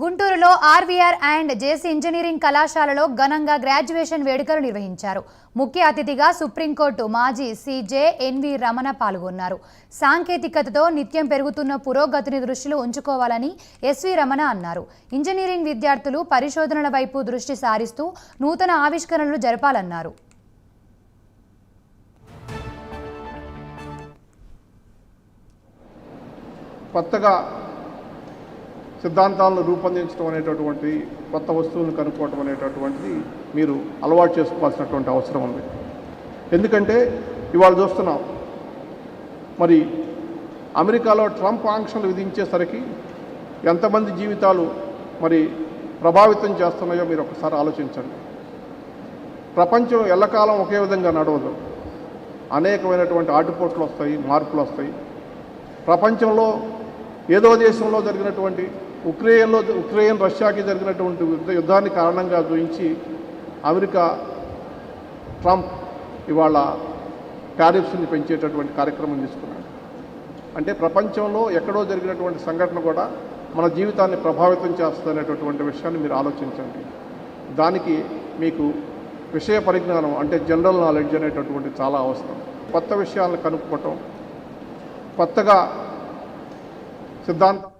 గుంటూరులో RVR and JC engineering కళాశాలలో ఘనంగా గ్రాడ్యుయేషన్ వేడుకలు నిర్వహించారు. ముఖ్య అతిథిగా సుప్రీంకోర్టు మాజీ సీజే ఎన్వి రమణ పాల్గొన్నారు. సాంకేతికతతో నిత్యం పెరుగుతున్న పురోగతిని దృష్టిలో ఉంచుకోవాలని ఎస్వి రమణ అన్నారు. ఇంజనీరింగ్ విద్యార్థులు పరిశోధనల వైపు దృష్టి సారిస్తూ నూతన ఆవిష్కరణలు జరపాలన్నారు. కొత్తగా సిద్ధాంతాలను రూపొందించడం అనేటటువంటి కొత్త వస్తువులను కనుక్కోవటం అనేటటువంటిది మీరు అలవాటు చేసుకోవాల్సినటువంటి అవసరం ఉంది. ఎందుకంటే ఇవాళ చూస్తున్నాం మరి అమెరికాలో ట్రంప్ ఆంక్షలు విధించేసరికి ఎంతమంది జీవితాలు మరి ప్రభావితం చేస్తున్నాయో మీరు ఒకసారి ఆలోచించండి. ప్రపంచం ఎల్లకాలం ఒకే విధంగా నడవదు. అనేకమైనటువంటి ఆటుపోట్లు వస్తాయి మార్పులు వస్తాయి. ప్రపంచంలో ఏదో దేశంలో జరిగినటువంటి ఉక్రెయిన్లో ఉక్రెయిన్ రష్యాకి జరిగినటువంటి యుద్ధాన్ని కారణంగా చూపించి అమెరికా ట్రంప్ ఇవాళ టారిఫ్స్ని పెంచేటటువంటి కార్యక్రమం తీసుకున్నాడు. అంటే ప్రపంచంలో ఎక్కడో జరిగినటువంటి సంఘటన కూడా మన జీవితాన్ని ప్రభావితం చేస్తుందనేటటువంటి విషయాన్ని మీరు ఆలోచించండి. దానికి మీకు విషయ పరిజ్ఞానం అంటే జనరల్ నాలెడ్జ్ అనేటటువంటి చాలా అవసరం. కొత్త విషయాలను కనుక్కోవటం కొత్తగా సిద్ధాంతం